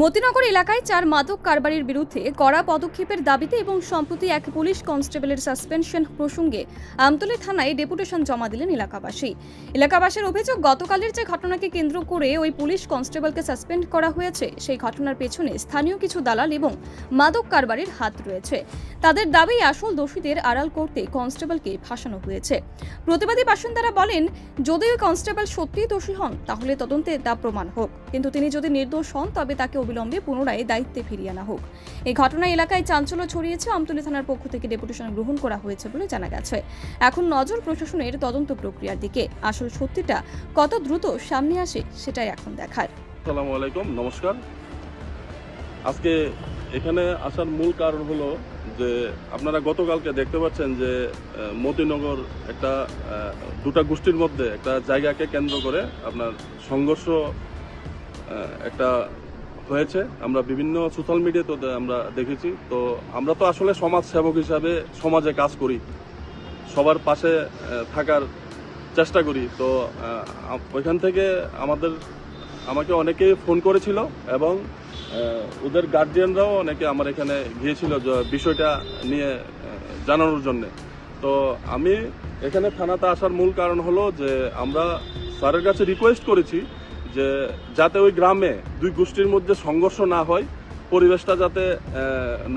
মতিনগর এলাকায় চার মাদক কারবারির বিরুদ্ধে কড়া পদক্ষেপের দাবিতে এবং সম্প্রতি এক পুলিশ কনস্টেবলের সাসপেনশন প্রসঙ্গে আমতলী থানায় ডেপুটেশন জমা দিলেন এলাকাবাসী। এলাকাবাসীর অভিযোগ, গতকালের যে ঘটনাকে কেন্দ্র করে ওই পুলিশ কনস্টেবলকে সাসপেন্ড করা হয়েছে, সেই ঘটনার পেছনে স্থানীয় কিছু দালাল এবং মাদক কারবারির হাত রয়েছে। তাদের দাবি, আসল দোষীদের আড়াল করতে কনস্টেবলকে ফাঁসানো হয়েছে। প্রতিবাদী বাসিন্দারা বলেন, যদি ওই কনস্টেবল সত্যিই দোষী হন, তাহলে তদন্তে তা প্রমাণ হোক। কিন্তু তিনি যদি নির্দোষ হন, তবে তাকে অবিলম্বে পুনরায় দায়িত্বে ফিরিয়ে আনা হোক। এই ঘটনায় এলাকায় চাঞ্চল্য ছড়িয়েছে। আমতলী থানার পক্ষ থেকে ডেপুটেশন গ্রহণ করা হয়েছে বলে জানা গেছে। এখন নজর প্রশাসনের তদন্ত প্রক্রিয়ার দিকে। আসল সত্যিটা কত দ্রুত সামনে আসে সেটাই এখন দেখার। আসসালামু আলাইকুম, নমস্কার। আজকে এখানে আসার মূল কারণ হলো যে আপনারা গতকালকে দেখতে পাচ্ছেন যে মতিনগর একটা দুটা গোষ্ঠীর মধ্যে একটা জায়গাকে কেন্দ্র করে আপনার সংঘর্ষ একটা হয়েছে। আমরা বিভিন্ন সোশ্যাল মিডিয়াতে আমরা দেখেছি। তো আমরা তো আসলে সমাজ সেবক হিসাবে সমাজে কাজ করি। সবার পাশে থাকার চেষ্টা করি। তো ওইখান থেকে আমাদের, আমাকে অনেকে ফোন করেছিল এবং ওদের গার্জিয়ানরাও অনেকে আমার এখানে গিয়েছিল বিষয়টা নিয়ে জানানোর জন্য। তো আমি এখানে থানাতে আসার মূল কারণ হলো যে আমরা স্যারের কাছে রিকোয়েস্ট করেছি যে যাতে ওই গ্রামে দুই গোষ্ঠীর মধ্যে সংঘর্ষ না হয়, পরিবেশটা যাতে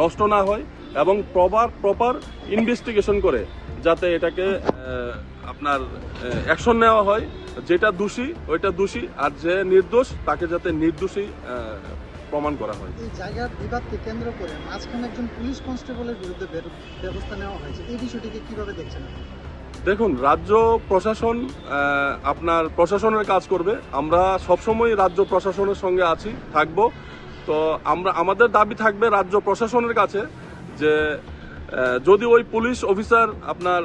নষ্ট না হয় এবং প্রপার প্রপার ইনভেস্টিগেশন করে যাতে এটাকে আপনার অ্যাকশন নেওয়া হয়। যেটা দোষী, ওইটা দোষী আর যে নির্দোষ, তাকে যাতে নির্দোষী প্রমাণ করা হয়। এই জায়গার বিবাদকে কেন্দ্র করে মাঝখানে একজন পুলিশ কনস্টেবলের বিরুদ্ধে ব্যবস্থা নেওয়া হয়েছে। এই বিষয়টিকে কীভাবে দেখছেন? দেখুন, রাজ্য প্রশাসন আপনার প্রশাসনের কাজ করবে। আমরা সবসময় রাজ্য প্রশাসনের সঙ্গে আছি, থাকব। তো আমরা, আমাদের দাবি থাকবে রাজ্য প্রশাসনের কাছে যে যদি ওই পুলিশ অফিসার আপনার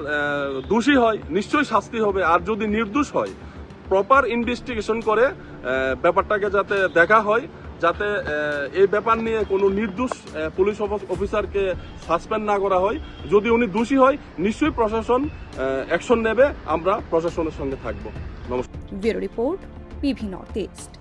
দোষী হয়, নিশ্চয়ই শাস্তি হবে। আর যদি নির্দোষ হয় প্রপার ইনভেস্টিগেশন করে ব্যাপারটাকে যাতে দেখা হয় যাতে এই ব্যাপার নিয়ে কোনো নির্দোষ পুলিশ অফিসারকে সাসপেন্ড না করা হয়। যদি উনি দোষী হয়, নিশ্চয়ই প্রশাসন অ্যাকশন নেবে। আমরা প্রশাসনের সঙ্গে থাকব। নমস্কার। Report P V north east.